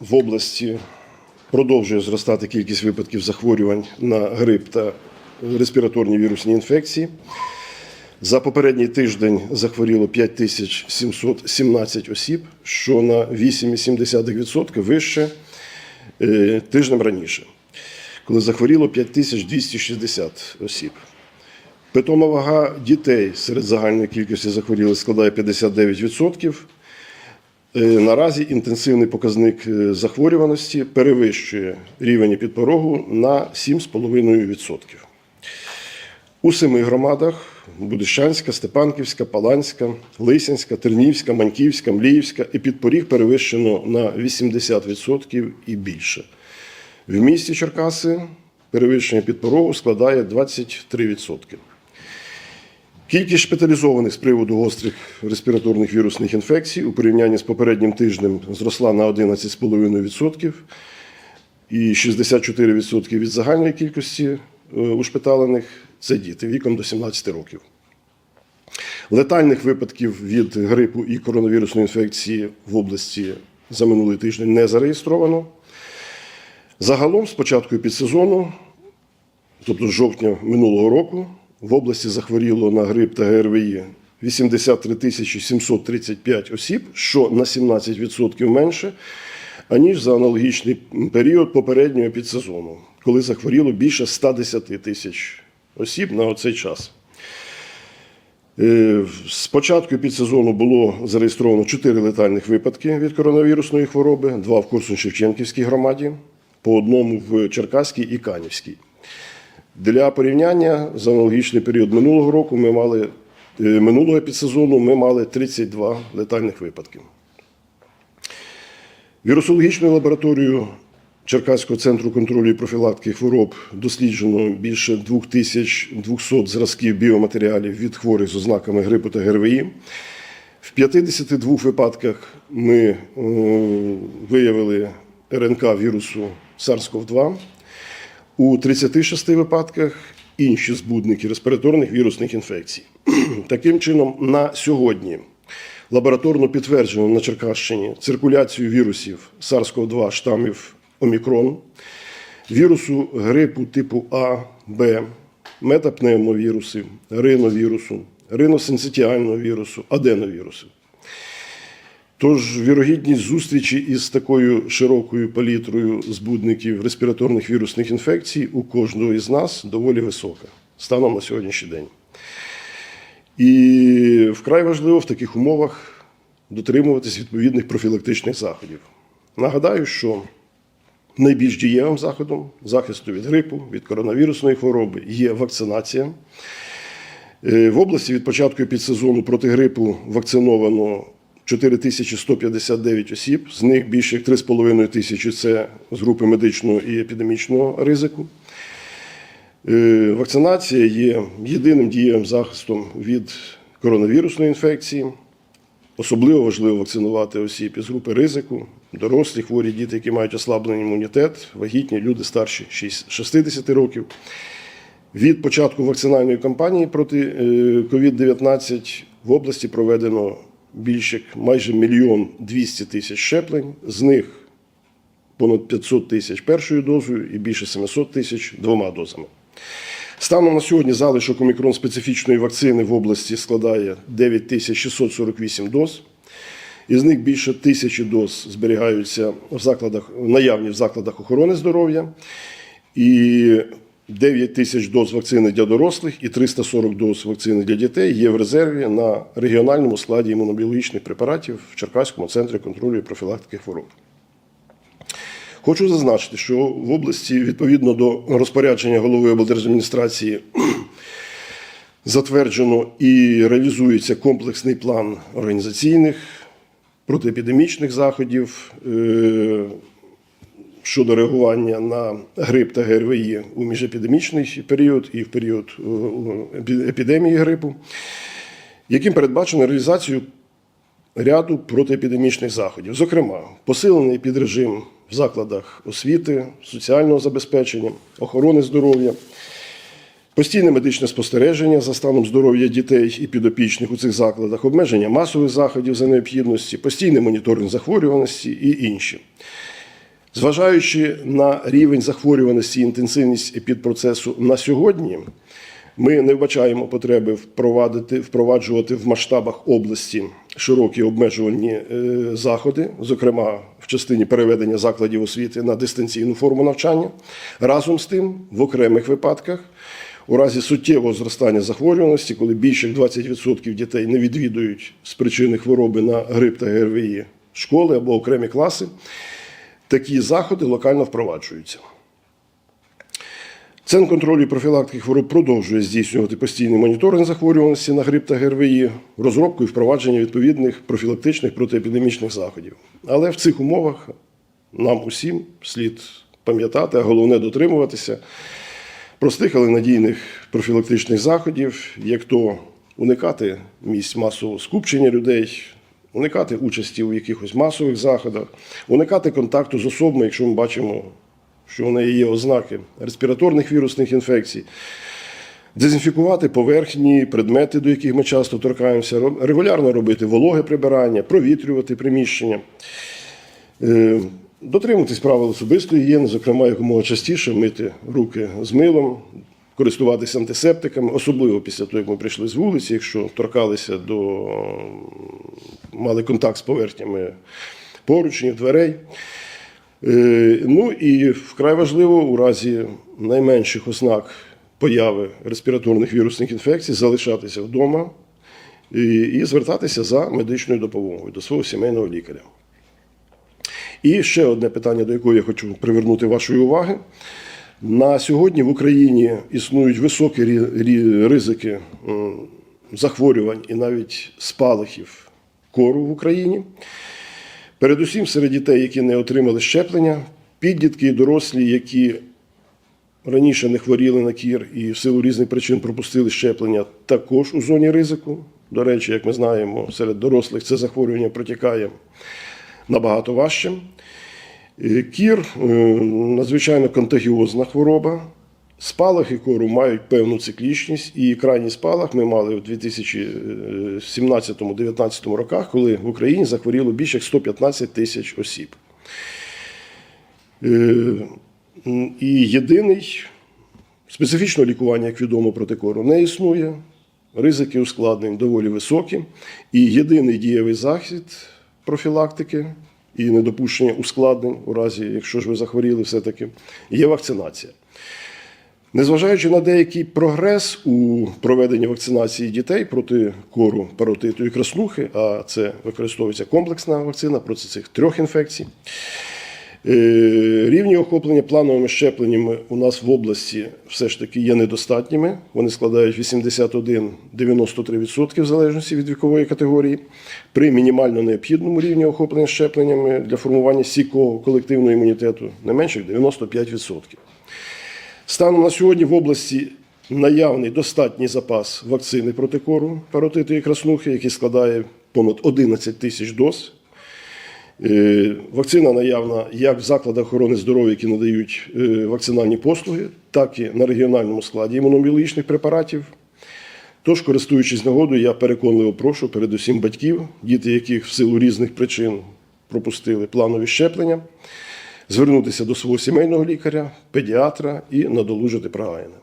В області продовжує зростати кількість випадків захворювань на грип та респіраторні вірусні інфекції. За попередній тиждень захворіло 5717 осіб, що на 8,7% вище е, тижнем раніше, коли захворіло 5260 осіб. Питома вага дітей серед загальної кількості захворілих складає 59%. Е, Наразі інтенсивний показник е, захворюваності перевищує рівень підпорогу на 7,5%. У семи громадах Будищанська, Степанківська, Паланська, Лисянська, Тернівська, Маньківська, Мліївська і підпоріг перевищено на 80% і більше. В місті Черкаси перевищення підпорогу складає 23%. Кількість шпиталізованих з приводу гострих респіраторних вірусних інфекцій у порівнянні з попереднім тижнем зросла на 11,5% і 64% від загальної кількості е, ушпиталених це діти віком до 17 років. Летальних випадків від грипу і коронавірусної інфекції в області за минулий тиждень не зареєстровано. Загалом, з початку підсезону, тобто з жовтня минулого року, в області захворіло на грип та ГРВІ 83 тисячі 735 осіб, що на 17% менше, аніж за аналогічний період попереднього підсезону, коли захворіло більше 110 тисяч осіб на оцей час. Е, З початку підсезону було зареєстровано 4 летальних випадки від коронавірусної хвороби, два в Корсун-Шевченківській громаді, по одному в Черкаській і Канівській. Для порівняння за аналогічний період минулого року ми мали е, минулого підсезону ми мали 32 летальних випадки. Вірусологічною лабораторією Черкаського центру контролю і профілактики хвороб досліджено більше 2200 зразків біоматеріалів від хворих з ознаками грипу та ГРВІ. В 52 випадках ми е, виявили РНК вірусу SARS-CoV-2. У 36 випадках інші збудники респіраторних вірусних інфекцій. Таким чином, на сьогодні лабораторно підтверджено на Черкащині циркуляцію вірусів SARS-CoV-2 штамів Омікрон, вірусу грипу типу А, Б, метапневмовірусів, риновірусу, риносенситіального вірусу, аденовірусу. Тож вірогідність зустрічі із такою широкою палітрою збудників респіраторних вірусних інфекцій у кожного із нас доволі висока станом на сьогоднішній день. І вкрай важливо в таких умовах дотримуватись відповідних профілактичних заходів. Нагадаю, що найбільш дієвим заходом захисту від грипу, від коронавірусної хвороби є вакцинація. Е, В області від початку підсезону проти грипу вакциновано 4159 осіб, з них більше як 3,5 тисячі це з групи медичного і епідемічного ризику. Е, Вакцинація є єдиним дієвим захистом від коронавірусної інфекції. Особливо важливо вакцинувати осіб із групи ризику, дорослі, хворі діти, які мають ослаблений імунітет, вагітні люди старші 60 років. Від початку вакцинальної кампанії проти е, COVID-19 в області проведено більше майже мільйон 200 тисяч щеплень, з них понад 500 тисяч першою дозою і більше 700 тисяч двома дозами. Станом на сьогодні залишок омікрон специфічної вакцини в області складає 9648 доз. Із них більше тисячі доз зберігаються в закладах, наявні в закладах охорони здоров'я. І 9 тисяч доз вакцини для дорослих і 340 доз вакцини для дітей є в резерві на регіональному складі імунобіологічних препаратів в Черкаському центрі контролю і профілактики хвороб. Хочу зазначити, що в області відповідно до розпорядження голови облдержадміністрації затверджено і реалізується комплексний план організаційних протиепідемічних заходів е, щодо реагування на грип та ГРВІ у міжепідемічний період і в період е, епідемії грипу, яким передбачено реалізацію ряду протиепідемічних заходів, зокрема, посилений підрежим в закладах освіти, соціального забезпечення, охорони здоров'я, постійне медичне спостереження за станом здоров'я дітей і підопічних у цих закладах, обмеження масових заходів за необхідності, постійний моніторинг захворюваності і інші. Зважаючи на рівень захворюваності і інтенсивність епідпроцесу на сьогодні, ми не вбачаємо потреби впровадити, впроваджувати в масштабах області широкі обмежувальні е, заходи, зокрема в частині переведення закладів освіти на дистанційну форму навчання. Разом з тим, в окремих випадках, у разі суттєвого зростання захворюваності, коли більше як 20% дітей не відвідують з причини хвороби на грип та ГРВІ школи або окремі класи, такі заходи локально впроваджуються. Центр контролю і профілактики хвороб продовжує здійснювати постійний моніторинг захворюваності на грип та ГРВІ, розробку і впровадження відповідних профілактичних протиепідемічних заходів. Але в цих умовах нам усім слід пам'ятати, а головне дотримуватися простих, але надійних профілактичних заходів, як то уникати місць масового скупчення людей, уникати участі у якихось масових заходах, уникати контакту з особами, якщо ми бачимо, що у неї є ознаки респіраторних вірусних інфекцій. Дезінфікувати поверхні, предмети, до яких ми часто торкаємося, регулярно робити вологе прибирання, провітрювати приміщення. Е, Дотримуватись правил особистої гігієни, зокрема, якомога частіше мити руки з милом, користуватися антисептиками, особливо після того, як ми прийшли з вулиці, якщо торкалися до мали контакт з поверхнями поручнів, дверей. Е, Ну і вкрай важливо у разі найменших ознак появи респіраторних вірусних інфекцій залишатися вдома і, звертатися за медичною допомогою до свого сімейного лікаря. І ще одне питання, до якого я хочу привернути вашої уваги. На сьогодні в Україні існують високі ризики захворювань і навіть спалахів кору в Україні. Передусім серед дітей, які не отримали щеплення, підлітки і дорослі, які раніше не хворіли на кір і в силу різних причин пропустили щеплення, також у зоні ризику. До речі, як ми знаємо, серед дорослих це захворювання протікає набагато важче. Е, Кір е, надзвичайно контагіозна хвороба. Спалахи кору мають певну циклічність, і крайній спалах ми мали в 2017-2019 роках, коли в Україні захворіло більше як 115 тисяч осіб. Е, І єдиний специфічного лікування, як відомо, проти кору не існує. Ризики ускладнень доволі високі. І єдиний дієвий захід профілактики і недопущення ускладнень у разі, якщо ж ви захворіли, все-таки є вакцинація. Незважаючи на деякий прогрес у проведенні вакцинації дітей проти кору, паротиту і краснухи, а це використовується комплексна вакцина проти цих трьох інфекцій. Е, Рівні охоплення плановими щепленнями у нас в області все ж таки є недостатніми. Вони складають 81-93% в залежності від вікової категорії. При мінімально необхідному рівні охоплення щепленнями для формування стійкого колективного імунітету не менше 95%. Станом на сьогодні в області наявний достатній запас вакцини проти кору, паротиту і краснухи, який складає понад 11 тисяч доз. Е, Вакцина наявна як в закладах охорони здоров'я, які надають е, вакцинальні послуги, так і на регіональному складі імунобіологічних препаратів. Тож, користуючись нагодою, я переконливо прошу передусім батьків, діти яких в силу різних причин пропустили планові щеплення, звернутися до свого сімейного лікаря, педіатра і надолужити прогаяне.